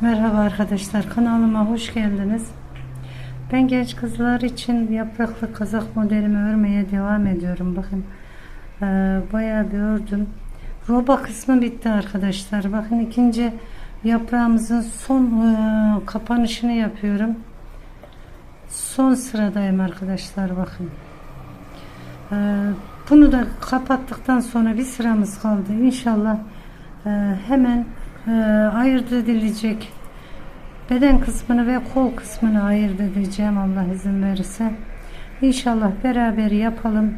Merhaba arkadaşlar kanalıma hoş geldiniz. Ben genç kızlar için yapraklı kazak modelimi örmeye devam ediyorum. Bakın eee, bayağı bir ördüm. Roba kısmı bitti arkadaşlar. Bakın ikinci yaprağımızın son eee, kapanışını yapıyorum. Son sıradayım arkadaşlar bakın. Eee, bunu da kapattıktan sonra bir sıramız kaldı. İnşallah eee, hemen ayırt edilecek beden kısmını ve kol kısmını ayırt edeceğim Allah izin verirse. İnşallah beraber yapalım.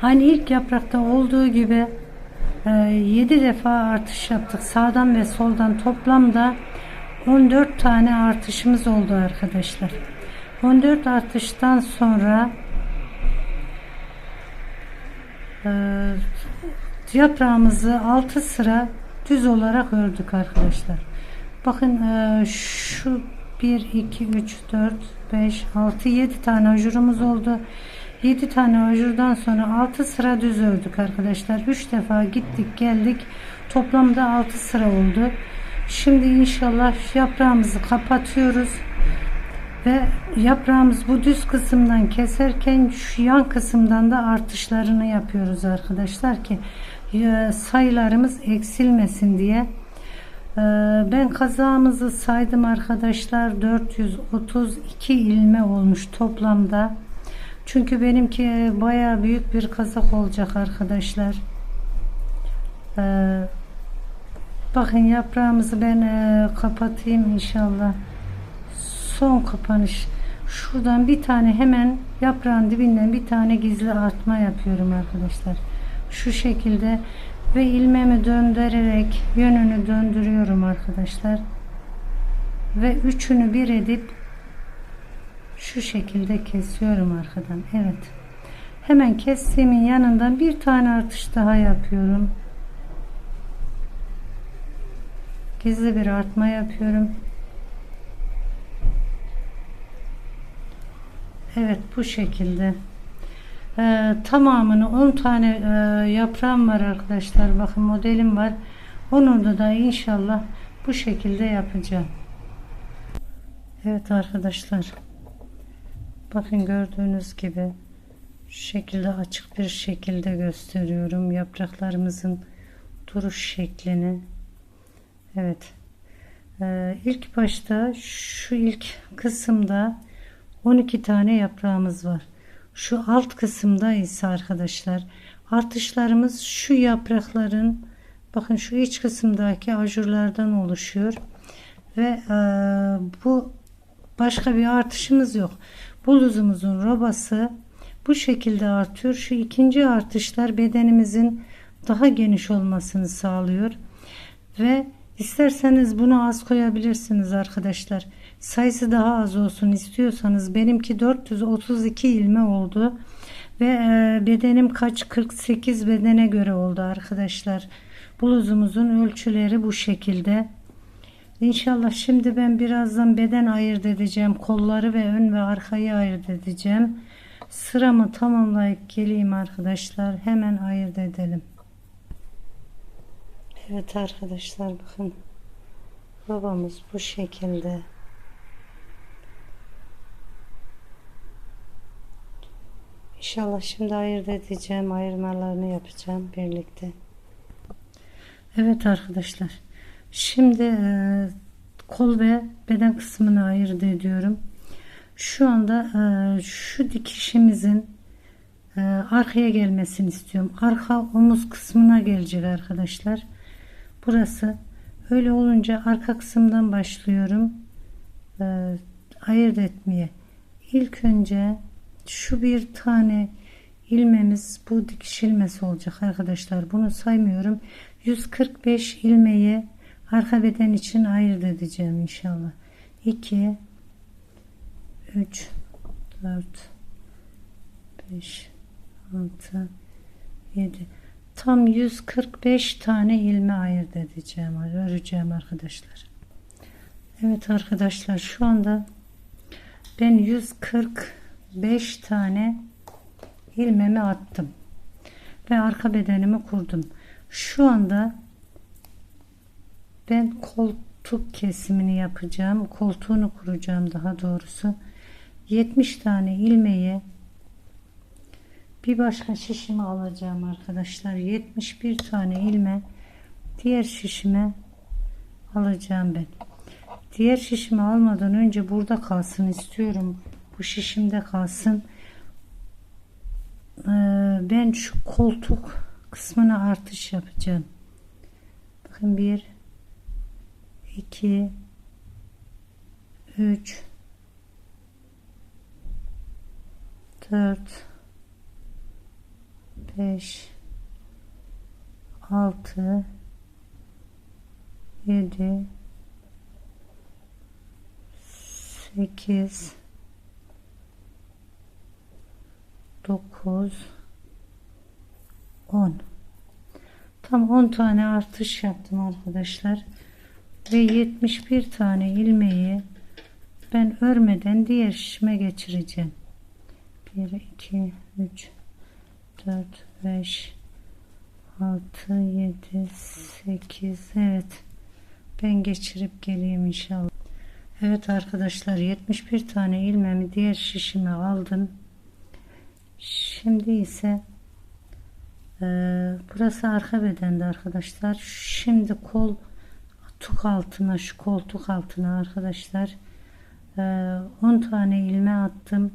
Hani ilk yaprakta olduğu gibi 7 defa artış yaptık. Sağdan ve soldan toplamda 14 tane artışımız oldu arkadaşlar. 14 artıştan sonra e, yaprağımızı 6 sıra düz olarak ördük arkadaşlar. Bakın e, şu 1 2 3 4 5 6 7 tane ajurumuz oldu. 7 tane ajurdan sonra 6 sıra düz ördük arkadaşlar. 3 defa gittik geldik. Toplamda 6 sıra oldu. Şimdi inşallah yaprağımızı kapatıyoruz. Ve yaprağımız bu düz kısımdan keserken şu yan kısımdan da artışlarını yapıyoruz arkadaşlar ki sayılarımız eksilmesin diye. Ee, Ben kazağımızı saydım arkadaşlar 432 ilme olmuş toplamda. Çünkü benimki baya büyük bir kazak olacak arkadaşlar. Ee, Bakın yaprağımızı ben e, kapatayım inşallah. Son kapanış. Şuradan bir tane hemen yaprağın dibinden bir tane gizli artma yapıyorum arkadaşlar. Şu şekilde ve ilmemi döndürerek yönünü döndürüyorum arkadaşlar. Ve üçünü bir edip şu şekilde kesiyorum arkadan. Evet. Hemen kestiğimin yanından bir tane artış daha yapıyorum. Gizli bir artma yapıyorum. Evet bu şekilde. Ee, tamamını 10 tane e, yaprağım var arkadaşlar. Bakın modelim var. Onu da inşallah bu şekilde yapacağım. Evet arkadaşlar. Bakın gördüğünüz gibi şu şekilde açık bir şekilde gösteriyorum yapraklarımızın duruş şeklini. Evet. Ee, ilk başta şu ilk kısımda 12 tane yaprağımız var. Şu alt kısımda ise arkadaşlar artışlarımız şu yaprakların bakın şu iç kısımdaki ajurlardan oluşuyor ve e, bu başka bir artışımız yok. Bluzumuzun robası bu şekilde artıyor. Şu ikinci artışlar bedenimizin daha geniş olmasını sağlıyor ve isterseniz bunu az koyabilirsiniz arkadaşlar sayısı daha az olsun istiyorsanız benimki 432 ilme oldu. Ve e, bedenim kaç? 48 bedene göre oldu arkadaşlar. Bluzumuzun ölçüleri bu şekilde. İnşallah şimdi ben birazdan beden ayırt edeceğim. Kolları ve ön ve arkayı ayırt edeceğim. Sıramı tamamlayıp geleyim arkadaşlar. Hemen ayırt edelim. Evet arkadaşlar bakın. Babamız bu şekilde İnşallah şimdi ayırt edeceğim. Ayırmalarını yapacağım birlikte. Evet arkadaşlar. Şimdi e, kol ve beden kısmını ayırt ediyorum. Şu anda e, şu dikişimizin e, arkaya gelmesini istiyorum. Arka omuz kısmına gelecek arkadaşlar. Burası öyle olunca arka kısımdan başlıyorum. E, ayırt etmeye. İlk önce şu bir tane ilmemiz bu dikiş ilmesi olacak arkadaşlar. Bunu saymıyorum. 145 ilmeği arka beden için ayırt edeceğim inşallah. 2 3 4 5 6 7 tam 145 tane ilme ayırt edeceğim öreceğim arkadaşlar. Evet arkadaşlar şu anda ben 140 5 tane ilmemi attım ve arka bedenimi kurdum şu anda ben kol koltuk kesimini yapacağım. Koltuğunu kuracağım daha doğrusu. 70 tane ilmeği bir başka şişime alacağım arkadaşlar. 71 tane ilme diğer şişime alacağım ben. Diğer şişimi almadan önce burada kalsın istiyorum. Bu şişimde kalsın. Ee, ben şu koltuk kısmına artış yapacağım. Bakın bir 2 3 4 5 6 7 8 9 10 tam 10 tane artış yaptım arkadaşlar. Ve 71 tane ilmeği ben örmeden diğer şişime geçireceğim. 1 2 3 4 5 6 7 8 evet. Ben geçirip geleyim inşallah. Evet arkadaşlar 71 tane ilmemi diğer şişime aldım şimdi ise e, burası arka bedende arkadaşlar. Şimdi kol tuk altına şu koltuk altına arkadaşlar. E, 10 tane ilme attım.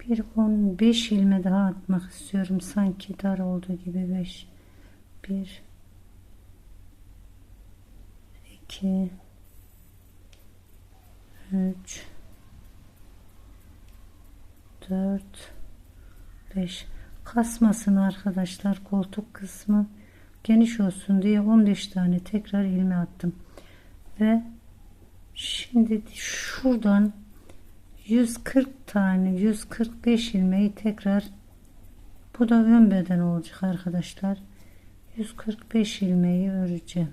Bir 15 ilme daha atmak istiyorum. Sanki dar olduğu gibi. 5 1 2 3 4 5 kasmasın arkadaşlar koltuk kısmı. Geniş olsun diye 15 tane tekrar ilme attım. Ve şimdi şuradan 140 tane 145 ilmeği tekrar bu da ön beden olacak arkadaşlar. 145 ilmeği öreceğim.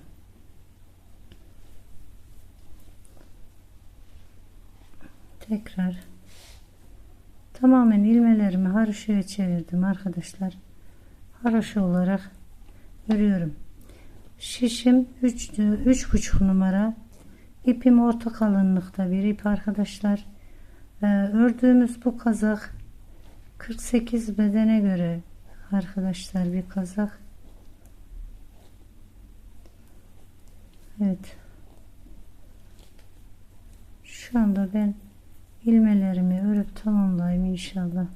Tekrar tamamen ilmelerimi haroşaya çevirdim arkadaşlar. Haroşa olarak örüyorum. Şişim 3 3,5 numara. İpim orta kalınlıkta bir ip arkadaşlar. Ee, ördüğümüz bu kazak 48 bedene göre arkadaşlar bir kazak. Evet. Şu anda ben ilmelerimi örüp tamamlayayım inşallah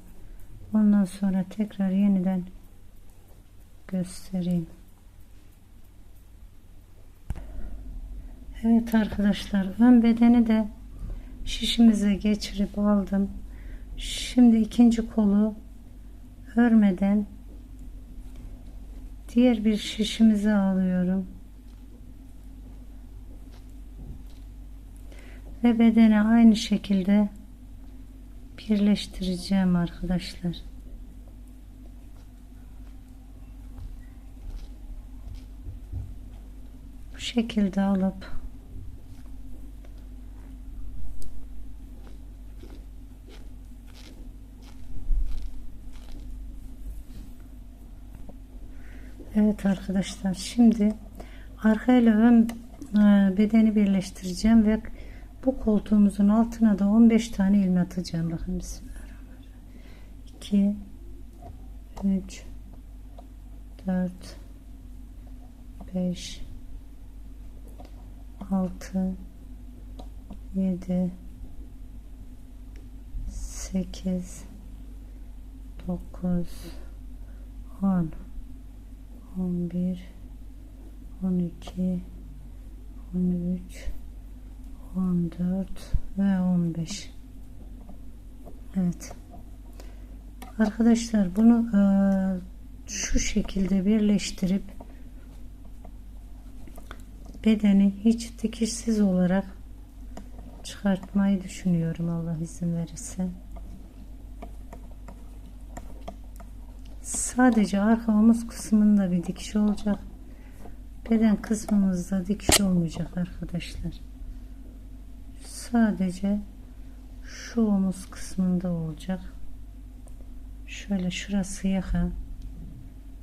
ondan sonra tekrar yeniden göstereyim Evet arkadaşlar ön bedeni de şişimize geçirip aldım. Şimdi ikinci kolu örmeden diğer bir şişimize alıyorum. Ve bedeni aynı şekilde birleştireceğim arkadaşlar. Bu şekilde alıp Evet arkadaşlar şimdi arka ile ön e, bedeni birleştireceğim ve bu koltuğumuzun altına da 15 tane ilme atacağım. Bakın bismillahirrahmanirrahim. 2 3 4 5 6 7 8 9 10 11 12 13 14 ve 15 Evet arkadaşlar bunu e, şu şekilde birleştirip bedeni hiç dikişsiz olarak çıkartmayı düşünüyorum Allah izin verirse. Sadece arka omuz kısmında bir dikiş olacak. Beden kısmımızda dikiş olmayacak arkadaşlar sadece şu omuz kısmında olacak. Şöyle şurası yaka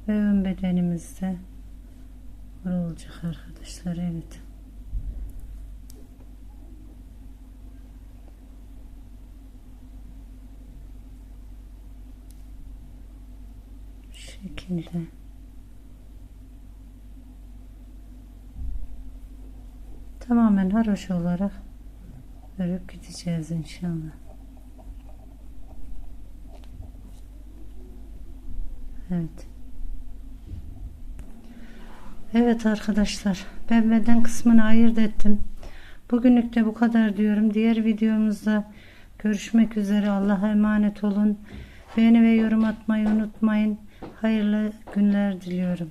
ve ön bedenimizde olacak arkadaşlar evet. Şekilde. Tamamen haroş olarak örüp gideceğiz inşallah. Evet. Evet arkadaşlar ben beden kısmını ayırt ettim. Bugünlük de bu kadar diyorum. Diğer videomuzda görüşmek üzere. Allah'a emanet olun. Beğeni ve yorum atmayı unutmayın. Hayırlı günler diliyorum.